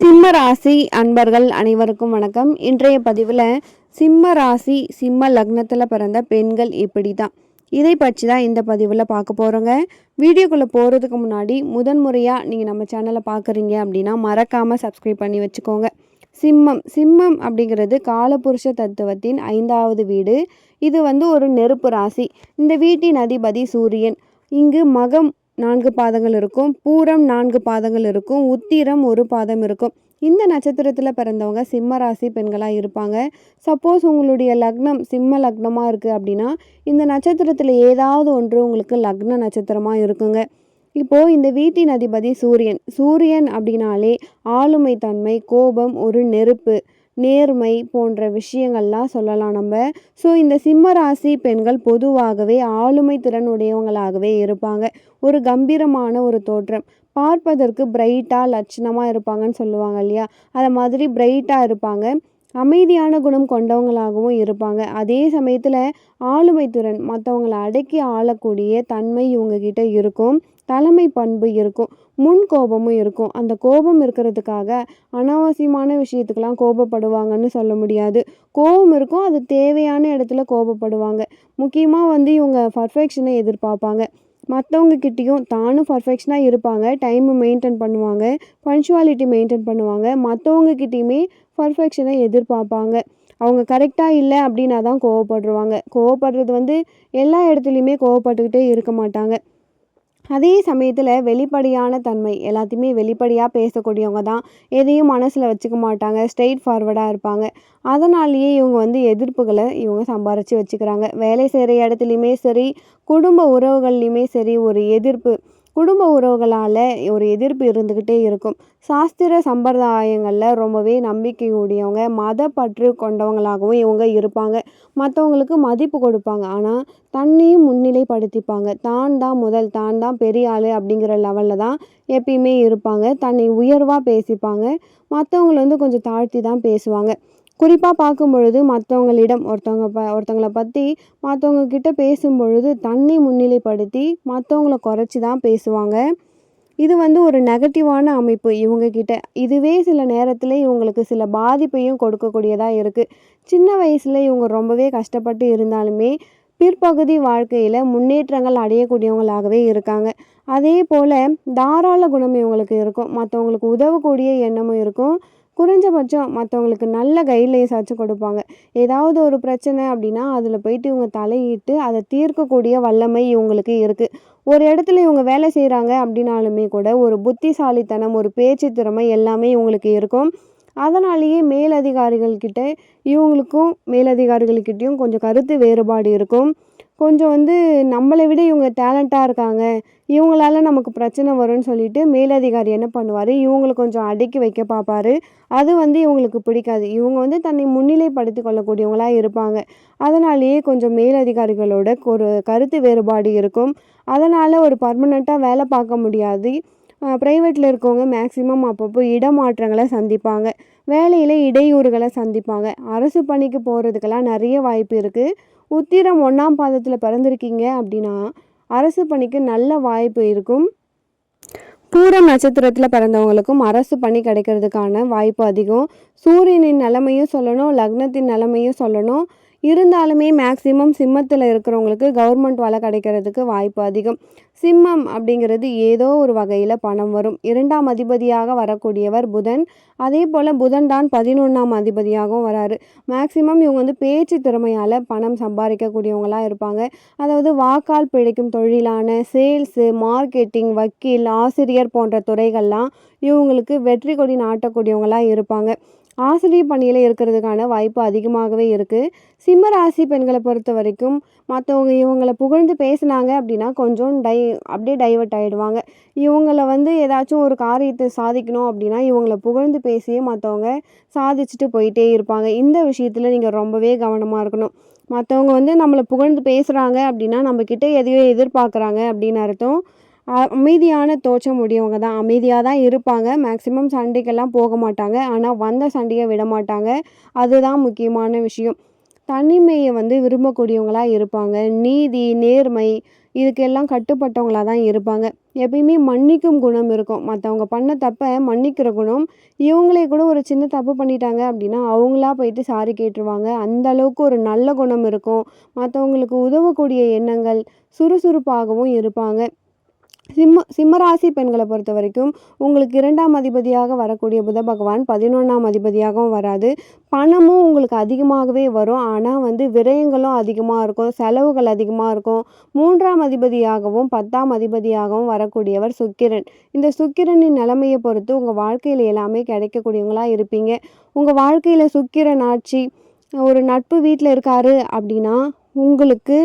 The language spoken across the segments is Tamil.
சிம்ம ராசி அன்பர்கள் அனைவருக்கும் வணக்கம். இன்றைய பதிவில் சிம்ம ராசி சிம்ம லக்னத்தில் பிறந்த பெண்கள் இப்படி தான் இதை பற்றி தான் இந்த பதிவில் பார்க்க போகிறோங்க வீடியோக்குள்ளே போகிறதுக்கு முன்னாடி முதன் முறையாக நீங்கள் நம்ம சேனலை பார்க்குறீங்க அப்படின்னா மறக்காமல் சப்ஸ்கிரைப் பண்ணி வச்சுக்கோங்க. சிம்மம் சிம்மம் அப்படிங்கிறது காலபுருஷ தத்துவத்தின் ஐந்தாவது வீடு. இது வந்து ஒரு நெருப்பு ராசி. இந்த வீட்டின் அதிபதி சூரியன். இங்கு மகம் நான்கு பாதங்கள் இருக்கும். பூரம் நான்கு பாதங்கள் இருக்கும். உத்திரம் ஒரு பாதம் இருக்கும். இந்த நட்சத்திரத்தில் பிறந்தவங்க சிம்ம ராசி பெண்களாக இருப்பாங்க. சப்போஸ் உங்களுடைய லக்னம் சிம்ம லக்னமாக இருக்குது அப்படின்னா இந்த நட்சத்திரத்தில் ஏதாவது ஒன்று உங்களுக்கு லக்ன நட்சத்திரமாக இருக்குங்க. இப்போது இந்த வீட்டின் அதிபதி சூரியன். சூரியன் அப்படின்னாலே ஆளுமை தன்மை கோபம் ஒரு நெருப்பு. நேர்மை போன்ற விஷயங்கள்லாம் சொல்லலாம் நம்ம. ஸோ இந்த சிம்ம ராசி பெண்கள் பொதுவாகவே ஆளுமை திறன் உடையவங்களாகவே இருப்பாங்க. ஒரு கம்பீரமான ஒரு தோற்றம். பார்ப்பதற்கு பிரைட்டாக லட்சணமாக இருப்பாங்கன்னு சொல்லுவாங்க இல்லையா? அதை மாதிரி பிரைட்டாக இருப்பாங்க. அமைதியான குணம் கொண்டவங்களாகவும் இருப்பாங்க. அதே சமயத்தில் ஆளுமை திறன் மற்றவங்களை அடக்கி ஆளக்கூடிய தன்மை இவங்கக்கிட்ட இருக்கும். தலைமை பண்பு இருக்கும். முன் கோபமும் இருக்கும். அந்த கோபம் இருக்கிறதுக்காக அனாவசியமான விஷயத்துக்கெல்லாம் கோபப்படுவாங்கன்னு சொல்ல முடியாது. கோபம் இருக்கும். அது தேவையான இடத்துல கோபப்படுவாங்க. முக்கியமாக வந்து இவங்க பர்ஃபெக்ஷனை எதிர்பார்ப்பாங்க. மற்றவங்கக்கிட்டேயும் தானும் பர்ஃபெக்ஷனாக இருப்பாங்க டைமை மெயின்டைன் பண்ணுவாங்க பன்ச்சுவாலிட்டி மெயின்டைன் பண்ணுவாங்க. மற்றவங்கக்கிட்டேயுமே பர்ஃபெக்ஷனை எதிர்பார்ப்பாங்க. அவங்க கரெக்டாக இல்லை அப்படின்னா தான் கோவப்படுவாங்க. கோவப்படுறது வந்து எல்லா இடத்துலையுமே கோவப்பட்டுக்கிட்டே இருக்க மாட்டாங்க. அதே சமயத்தில் வெளிப்படையான தன்மை எல்லாத்தையுமே வெளிப்படையாக பேசக்கூடியவங்க தான். எதையும் மனசில் வச்சுக்க மாட்டாங்க ஸ்ட்ரெயிட் ஃபார்வர்டாக இருப்பாங்க. அதனாலேயே இவங்க வந்து எதிர்ப்புகளை இவங்க சம்பாரித்து வச்சுக்கிறாங்க. வேலை செய்கிற இடத்துலையுமே சரி குடும்ப உறவுகள்லையுமே சரி ஒரு எதிர்ப்பு குடும்ப உறவுகளால் ஒரு எதிர்ப்பு இருந்துக்கிட்டே இருக்கும். சாஸ்திர சம்பிரதாயங்களில் ரொம்பவே நம்பிக்கை உடையவங்க மத பற்று கொண்டவங்களாகவும் இவங்க இருப்பாங்க. மற்றவங்களுக்கு மதிப்பு கொடுப்பாங்க. ஆனால் தன்னையும் முன்னிலைப்படுத்திப்பாங்க. தான் தான் முதல் தான் தான் பெரிய ஆள் அப்படிங்கிற லெவலில் தான் எப்பயுமே இருப்பாங்க. தன்னை உயர்வாக பேசிப்பாங்க. மற்றவங்கள வந்து கொஞ்சம் தாழ்த்தி தான் பேசுவாங்க. குறிப்பாக பார்க்கும் பொழுது மற்றவங்களிடம் ஒருத்தவங்க ப ஒருத்தவங்கள பற்றி மற்றவங்க கிட்ட பேசும் பொழுது தன்னை முன்னிலைப்படுத்தி மற்றவங்கள குறைச்சி தான் பேசுவாங்க. இது வந்து ஒரு நெகட்டிவான அமைப்பு இவங்க கிட்ட. இதுவே சில நேரத்தில் இவங்களுக்கு சில பாதிப்பையும் கொடுக்கக்கூடியதாக இருக்குது சின்ன வயசில் இவங்க ரொம்பவே கஷ்டப்பட்டு இருந்தாலுமே பிற்பகுதி வாழ்க்கையில் முன்னேற்றங்கள் அடையக்கூடியவங்களாகவே இருக்காங்க. அதே போல் தாராள குணம் இவங்களுக்கு இருக்கும். மற்றவங்களுக்கு உதவக்கூடிய எண்ணமும் இருக்கும். குறைஞ்சபட்சம் மற்றவங்களுக்கு நல்ல கைட்லைன்ஸ் ஆச்சும் கொடுப்பாங்க. ஏதாவது ஒரு பிரச்சனை அப்படின்னா அதில் போயிட்டு இவங்க தலையிட்டு அதை தீர்க்கக்கூடிய வல்லமை இவங்களுக்கு இருக்குது ஒரு இடத்துல இவங்க வேலை செய்கிறாங்க அப்படின்னாலுமே கூட ஒரு புத்திசாலித்தனம் ஒரு பேச்சு திறமை எல்லாமே இவங்களுக்கு இருக்கும். அதனாலேயே மேலதிகாரிகள்கிட்ட இவங்களுக்கும் மேலதிகாரிகள்கிட்டையும் கொஞ்சம் கருத்து வேறுபாடு இருக்கும். கொஞ்சம் வந்து நம்மளை விட இவங்க டேலண்ட்டாக இருக்காங்க. இவங்களால நமக்கு பிரச்சனை வரும்னு சொல்லிட்டு மேலதிகாரி என்ன பண்ணுவார்? இவங்களை கொஞ்சம் அடக்கி வைக்க பார்ப்பாரு. அது வந்து இவங்களுக்கு பிடிக்காது. இவங்க வந்து தன்னை முன்னிலைப்படுத்தி கொள்ளக்கூடியவங்களாக இருப்பாங்க. அதனாலேயே கொஞ்சம் மேலதிகாரிகளோட ஒரு கருத்து வேறுபாடு இருக்கும். அதனால் ஒரு பர்மனெண்ட்டாக வேலை பார்க்க முடியாது. ப்ரைவேட்டில் இருக்கவங்க மேக்ஸிமம் அப்பப்போ இடமாற்றங்களை சந்திப்பாங்க. வேலையில் இடையூறுகளை சந்திப்பாங்க. அரசு பணிக்கு போகிறதுக்கெல்லாம் நிறைய வாய்ப்பு இருக்குது உத்திரம் ஒன்றாம் பாதத்தில் பிறந்திருக்கீங்க அப்படின்னா அரசு பணிக்கு நல்ல வாய்ப்பு இருக்கும். பூரம் நட்சத்திரத்தில் பிறந்தவங்களுக்கும் அரசு பணி கிடைக்கிறதுக்கான வாய்ப்பு அதிகம். சூரியனின் நிலைமையும் சொல்லணும் லக்னத்தின் நிலைமையும் சொல்லணும். இருந்தாலுமே மேக்சிமம் சிம்மத்தில் இருக்கிறவங்களுக்கு கவர்மெண்ட் வேலை கிடைக்கிறதுக்கு வாய்ப்பு அதிகம். சிம்மம் அப்படிங்கிறது ஏதோ ஒரு வகையில் பணம் வரும். இரண்டாம் அதிபதியாக வரக்கூடியவர் புதன். அதே போல் புதன் தான் பதினொன்றாம் அதிபதியாகவும் வராரு. மேக்சிமம் இவங்க வந்து பேச்சு திறமையால் பணம் சம்பாதிக்கக்கூடியவங்களாக இருப்பாங்க. அதாவது வாக்கால் பிழைக்கும் தொழிலான சேல்ஸு மார்க்கெட்டிங் வக்கீல் ஆசிரியர் போன்ற துறைகள்லாம் இவங்களுக்கு வெற்றி கொடி நாட்டக்கூடியவங்களாக இருப்பாங்க. ஆசிரியர் பணியில் இருக்கிறதுக்கான வாய்ப்பு அதிகமாகவே இருக்குது சிம்ம ராசி பெண்களை பொறுத்த வரைக்கும் மற்றவங்க இவங்களை புகழ்ந்து பேசுனாங்க அப்படின்னா கொஞ்சம் டை அப்படியே டைவர்ட் ஆகிடுவாங்க இவங்கள வந்து ஏதாச்சும் ஒரு காரியத்தை சாதிக்கணும் அப்படின்னா இவங்களை புகழ்ந்து பேசியே மற்றவங்க சாதிச்சுட்டு போயிட்டே இருப்பாங்க. இந்த விஷயத்தில் நீங்கள் ரொம்பவே கவனமாக இருக்கணும். மற்றவங்க வந்து நம்மளை புகழ்ந்து பேசுகிறாங்க அப்படின்னா நம்மக்கிட்ட எதையோ எதிர்பார்க்குறாங்க அப்படின்னு அர்த்தம். அமைதியான தோற்றம் உடையவங்க தான். அமைதியாக தான் இருப்பாங்க. மேக்ஸிமம் சண்டைக்கெல்லாம் போக மாட்டாங்க. ஆனால் வந்த சண்டையை விட மாட்டாங்க. அதுதான் முக்கியமான விஷயம். தனிமையை வந்து விரும்பக்கூடியவங்களாக இருப்பாங்க. நீதி நேர்மை இதுக்கெல்லாம் கட்டுப்பட்டவங்களாக தான் இருப்பாங்க. எப்பயுமே மன்னிக்கும் குணம் இருக்கும். மற்றவங்க பண்ண தப்பை மன்னிக்கிற குணம் இவங்களே கூட ஒரு சின்ன தப்பு பண்ணிட்டாங்க அப்படின்னா அவங்களா போயிட்டு சாரி கேட்டுருவாங்க. அந்த அளவுக்கு ஒரு நல்ல குணம் இருக்கும். மற்றவங்களுக்கு உதவக்கூடிய எண்ணங்கள் சுறுசுறுப்பாகவும் இருப்பாங்க. சிம்ம சிம்மராசி பெண்களை பொறுத்த வரைக்கும் உங்களுக்கு இரண்டாம் அதிபதியாக வரக்கூடிய புத பகவான் பதினொன்றாம் அதிபதியாகவும் வராது. பணமும் உங்களுக்கு அதிகமாகவே வரும். ஆனால் வந்து விரயங்களும் அதிகமாக இருக்கும். செலவுகள் அதிகமாக இருக்கும். மூன்றாம் அதிபதியாகவும் பத்தாம் அதிபதியாகவும் வரக்கூடியவர் சுக்கிரன். இந்த சுக்கிரனின் நிலைமையை பொறுத்து உங்கள் வாழ்க்கையில் எல்லாமே கிடைக்கக்கூடியவங்களாக இருப்பீங்க. உங்கள் வாழ்க்கையில் சுக்கிரன் ஆட்சி ஒரு நட்பு வீட்டில் இருக்காரு அப்படின்னா உங்களுக்கு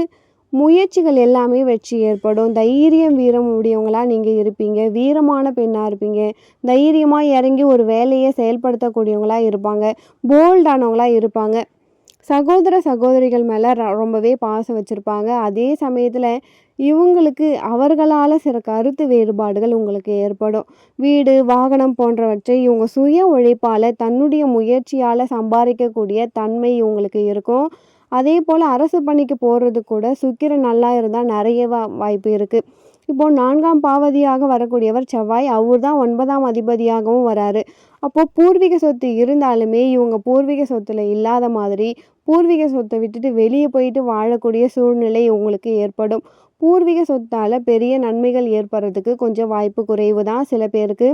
முயற்சிகள் எல்லாமே வெற்றி ஏற்படும். தைரியம் வீரம் உடையவங்களாக நீங்கள் இருப்பீங்க. வீரமான பெண்ணாக இருப்பீங்க. தைரியமாக இறங்கி ஒரு வேலையை செயல்படுத்தக்கூடியவங்களாக இருப்பாங்க. போல்டானவங்களாக இருப்பாங்க. சகோதர சகோதரிகள் மேலே ரொம்பவே பாசம் வச்சுருப்பாங்க. அதே சமயத்தில் இவங்களுக்கு அவர்களால் சில கருத்து வேறுபாடுகள் உங்களுக்கு ஏற்படும். வீடு வாகனம் போன்றவற்றை இவங்க சுய உழைப்பால் தன்னுடைய முயற்சியால் சம்பாதிக்கக்கூடிய தன்மை இவங்களுக்கு இருக்கும். அதே போல் அரசு பணிக்கு போகிறது கூட சுக்கிரன் நல்லா இருந்தால் நிறைய வா வாய்ப்பு இருக்குது இப்போது நான்காம் பாவதியாக வரக்கூடியவர் செவ்வாய் அவர் தான் ஒன்பதாம் அதிபதியாகவும் வராரு. அப்போது பூர்வீக சொத்து இருந்தாலுமே இவங்க பூர்வீக சொத்தில் இல்லாத மாதிரி பூர்வீக சொத்தை விட்டுட்டு வெளியே போயிட்டு வாழக்கூடிய சூழ்நிலை உங்களுக்கு ஏற்படும். பூர்வீக சொத்தால் பெரிய நன்மைகள் ஏற்படுறதுக்கு கொஞ்சம் வாய்ப்பு குறைவு தான் சில பேருக்கு.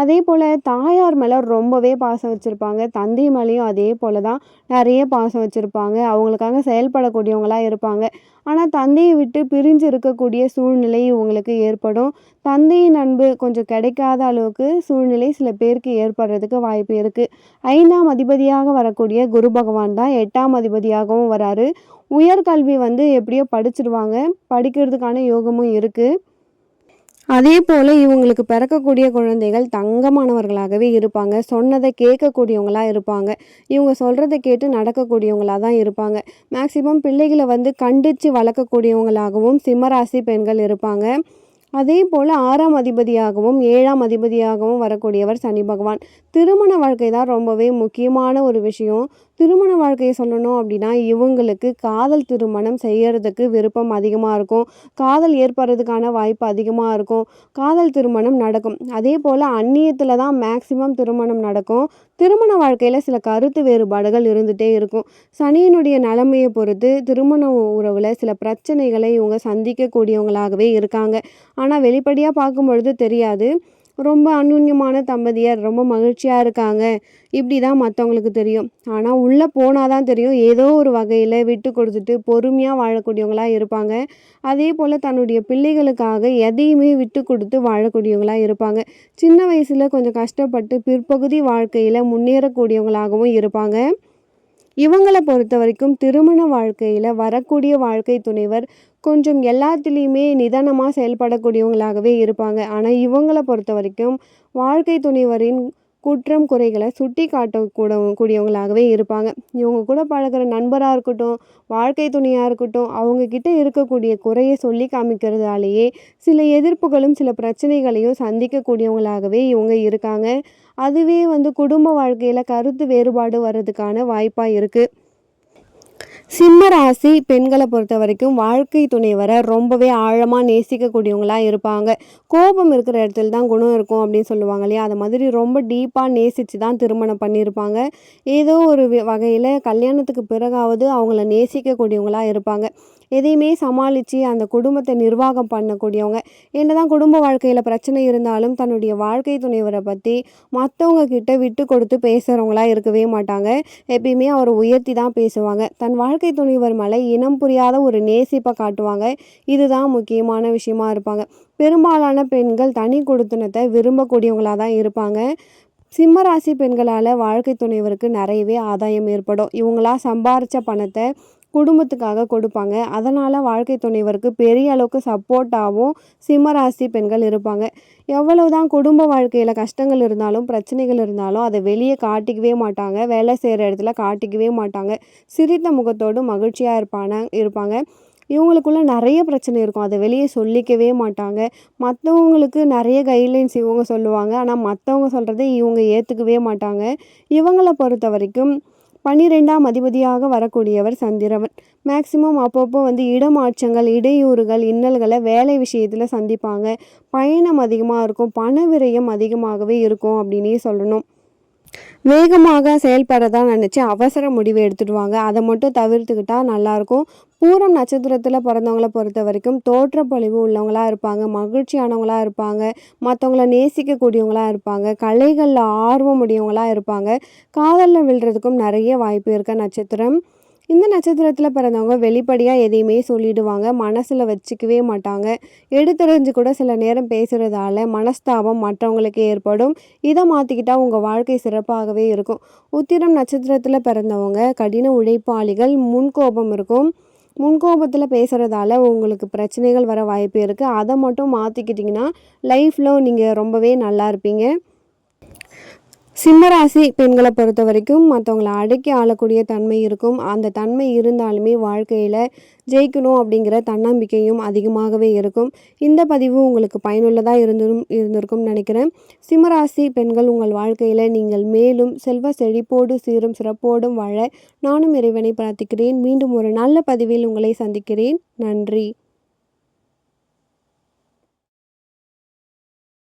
அதே போல் தாயார் மேலே ரொம்பவே பாசம் வச்சுருப்பாங்க. தந்தை மேலேயும் அதே போல் தான் நிறைய பாசம் வச்சுருப்பாங்க. அவங்களுக்காக செயல்படக்கூடியவங்களாக இருப்பாங்க. ஆனால் தந்தையை விட்டு பிரிஞ்சு இருக்கக்கூடிய சூழ்நிலை இவங்களுக்கு ஏற்படும். தந்தையின் அன்பு கொஞ்சம் கிடைக்காத அளவுக்கு சூழ்நிலை சில பேருக்கு ஏற்படுறதுக்கு வாய்ப்பு இருக்குது ஐந்தாம் அதிபதியாக வரக்கூடிய குரு பகவான் தான் எட்டாம் அதிபதியாகவும் வராரு. உயர்கல்வி வந்து எப்படியோ படிச்சிடுவாங்க படிக்கிறதுக்கான யோகமும் இருக்குது அதே போல் இவங்களுக்கு பிறக்கக்கூடிய குழந்தைகள் தங்கமானவர்களாகவே இருப்பாங்க. சொன்னதை கேட்கக்கூடியவங்களாக இருப்பாங்க. இவங்க சொல்கிறத கேட்டு நடக்கக்கூடியவங்களாக தான் இருப்பாங்க. மேக்சிமம் பிள்ளைகளை வந்து கண்டித்து வளர்க்கக்கூடியவங்களாகவும் சிம்மராசி பெண்கள் இருப்பாங்க. அதே போல் ஆறாம் அதிபதியாகவும் ஏழாம் அதிபதியாகவும் வரக்கூடியவர் சனி பகவான். திருமண வாழ்க்கை தான் ரொம்பவே முக்கியமான ஒரு விஷயம். திருமண வாழ்க்கையை சொல்லணும் அப்படின்னா இவங்களுக்கு காதல் திருமணம் செய்யறதுக்கு விருப்பம் அதிகமாக இருக்கும். காதல் ஏற்படுறதுக்கான வாய்ப்பு அதிகமாக இருக்கும். காதல் திருமணம் நடக்கும். அதே போல் அந்நியத்தில் தான் மேக்சிமம் திருமணம் நடக்கும். திருமண வாழ்க்கையில் சில கருத்து வேறுபாடுகள் இருந்துகிட்டே இருக்கும். சனியினுடைய நிலைமையை பொறுத்து திருமண உறவில் சில பிரச்சனைகளை இவங்க சந்திக்கக்கூடியவங்களாகவே இருக்காங்க. ஆனால் வெளிப்படையாக பார்க்கும் பொழுது தெரியாது. ரொம்ப அந்யுன்யமான தம்பதியர் ரொம்ப மகிழ்ச்சியாக இருக்காங்க. இப்படி தான் மற்றவங்களுக்கு தெரியும். ஆனால் உள்ளே போனால் தான் தெரியும். ஏதோ ஒரு வகையில் விட்டு கொடுத்துட்டு பொறுமையாக வாழக்கூடியவங்களாக இருப்பாங்க. அதே போல் தன்னுடைய பிள்ளைகளுக்காக எதையுமே விட்டு கொடுத்து வாழக்கூடியவங்களாக இருப்பாங்க. சின்ன வயசில் கொஞ்சம் கஷ்டப்பட்டு பிற்பகுதி வாழ்க்கையில் முன்னேறக்கூடியவங்களாகவும் இருப்பாங்க. இவங்களை பொறுத்த வரைக்கும் திருமண வாழ்க்கையில் வரக்கூடிய வாழ்க்கை துணைவர் கொஞ்சம் எல்லாத்துலேயுமே நிதானமாக செயல்படக்கூடியவங்களாகவே இருப்பாங்க. ஆனால் இவங்களை பொறுத்த வரைக்கும் வாழ்க்கை துணைவரின் குற்றம் குறைகளை சுட்டி காட்டக்கூட கூடியவங்களாகவே இருப்பாங்க. இவங்க கூட பழகிற நண்பராக இருக்கட்டும் வாழ்க்கை துணையாக இருக்கட்டும் அவங்கக்கிட்ட இருக்கக்கூடிய குறையை சொல்லி காமிக்கிறதாலேயே சில எதிர்ப்புகளும் சில பிரச்சனைகளையும் சந்திக்கக்கூடியவங்களாகவே இவங்க இருக்காங்க. அதுவே வந்து குடும்ப வாழ்க்கையில் கருத்து வேறுபாடு வர்றதுக்கான வாய்ப்பாக இருக்குது சிம்ம ராசி பெண்களை பொறுத்த வரைக்கும் வாழ்க்கை துணைவரை ரொம்பவே ஆழமாக நேசிக்கக்கூடியவங்களாக இருப்பாங்க. கோபம் இருக்கிற இடத்துல தான் குணம் இருக்கும் அப்படின்னு சொல்லுவாங்க இல்லையா? அது மாதிரி ரொம்ப டீப்பாக நேசித்து தான் திருமணம் பண்ணியிருப்பாங்க. ஏதோ ஒரு வகையில் கல்யாணத்துக்கு பிறகாவது அவங்கள நேசிக்கக்கூடியவங்களாக இருப்பாங்க. எதையுமே சமாளித்து அந்த குடும்பத்தை நிர்வாகம் பண்ணக்கூடியவங்க. என்ன தான் குடும்ப வாழ்க்கையில் பிரச்சனை இருந்தாலும் தன்னுடைய வாழ்க்கை துணைவரை பற்றி மற்றவங்க கிட்ட விட்டு கொடுத்து பேசுகிறவங்களா இருக்கவே மாட்டாங்க. எப்பயுமே அவரை உயர்த்தி தான் பேசுவாங்க. தன் வாழ்க்கை துணைவர் மேலே இனம் புரியாத ஒரு நேசிப்பை காட்டுவாங்க. இதுதான் முக்கியமான விஷயமா இருப்பாங்க. பெரும்பாலான பெண்கள் தனி கொடுத்தனத்தை விரும்பக்கூடியவங்களாக தான் இருப்பாங்க. சிம்மராசி பெண்களால் வாழ்க்கை துணைவருக்கு நிறையவே ஆதாயம் ஏற்படும். இவங்களா சம்பாரித்த பணத்தை குடும்பத்துக்காக கொடுப்பாங்க. அதனால் வாழ்க்கை துணைவருக்கு பெரிய அளவுக்கு சப்போர்ட்டாகவும் சிம்மராசி பெண்கள் இருப்பாங்க. எவ்வளவு தான் குடும்ப வாழ்க்கையில் கஷ்டங்கள் இருந்தாலும் பிரச்சனைகள் இருந்தாலும் அதை வெளியே காட்டிக்கவே மாட்டாங்க. வேலை செய்கிற இடத்துல காட்டிக்கவே மாட்டாங்க. சிரித்த முகத்தோடு மகிழ்ச்சியாக இருப்பான இருப்பாங்க. இவங்களுக்குள்ள நிறைய பிரச்சனை இருக்கும். அதை வெளியே சொல்லிக்கவே மாட்டாங்க. மற்றவங்களுக்கு நிறைய கைட்லைன்ஸ் இவங்க சொல்லுவாங்க. ஆனால் மற்றவங்க சொல்கிறத இவங்க ஏற்றுக்கவே மாட்டாங்க. இவங்களை பொறுத்த வரைக்கும் பன்னிரெண்டாம் அதிபதியாக வரக்கூடியவர் சந்திரவன். மேக்சிமம் அப்பப்போ வந்து இடமாற்றங்கள் இடையூறுகள் இன்னல்களை வேலை விஷயத்தில் சந்திப்பாங்க. பயணம் அதிகமாக இருக்கும் பண விரயம் அதிகமாகவே இருக்கும் அப்படின்னே சொல்லணும். வேகமாக செயல்படுறதா நினச்சி அவசர முடிவு எடுத்துடுவாங்க. அதை மட்டும் தவிர்த்துக்கிட்டால் நல்லாயிருக்கும். பூரம் நட்சத்திரத்தில் பிறந்தவங்கள பொறுத்த வரைக்கும் தோற்றப்பொழிவு உள்ளவங்களா இருப்பாங்க. மகிழ்ச்சியானவங்களாக இருப்பாங்க. மற்றவங்கள நேசிக்கக்கூடியவங்களா இருப்பாங்க. கலைகளில் ஆர்வம் உடையவங்களாக இருப்பாங்க. காதலில் விழுறதுக்கும் நிறைய வாய்ப்பு இருக்க நட்சத்திரம். இந்த நட்சத்திரத்தில் பிறந்தவங்க வெளிப்படையாக எதையுமே சொல்லிடுவாங்க. மனசில் வச்சுக்கவே மாட்டாங்க. எடுத்துரைஞ்சு கூட சில நேரம் பேசுகிறதால மனஸ்தாபம் மற்றவங்களுக்கு ஏற்படும். இதை மாற்றிக்கிட்டால் உங்கள் வாழ்க்கை சிறப்பாகவே இருக்கும். உத்திரம் நட்சத்திரத்தில் பிறந்தவங்க கடின உழைப்பாளிகள் முன்கோபம் இருக்கும். முன்கோபத்தில் பேசுகிறதால உங்களுக்கு பிரச்சனைகள் வர வாய்ப்பு இருக்குது அதை மட்டும் மாற்றிக்கிட்டிங்கன்னா லைஃப்பில் நீங்கள் ரொம்பவே நல்லா இருப்பீங்க. சிம்மராசி பெண்களை பொறுத்த வரைக்கும் மற்றவங்கள அடக்கி ஆளக்கூடிய தன்மை இருக்கும். அந்த தன்மை இருந்தாலுமே வாழ்க்கையில் ஜெயிக்கணும் அப்படிங்கிற தன்னம்பிக்கையும் அதிகமாகவே இருக்கும். இந்த பதிவு உங்களுக்கு பயனுள்ளதாக இருந்தும் இருந்திருக்கும்னு நினைக்கிறேன். சிம்மராசி பெண்கள் உங்கள் வாழ்க்கையில் நீங்கள் மேலும் செல்வ செழிப்போடு சீரும் சிறப்போடும் வாழ நானும் இறைவனை பிரார்த்திக்கிறேன். மீண்டும் ஒரு நல்ல பதிவில் உங்களை சந்திக்கிறேன். நன்றி.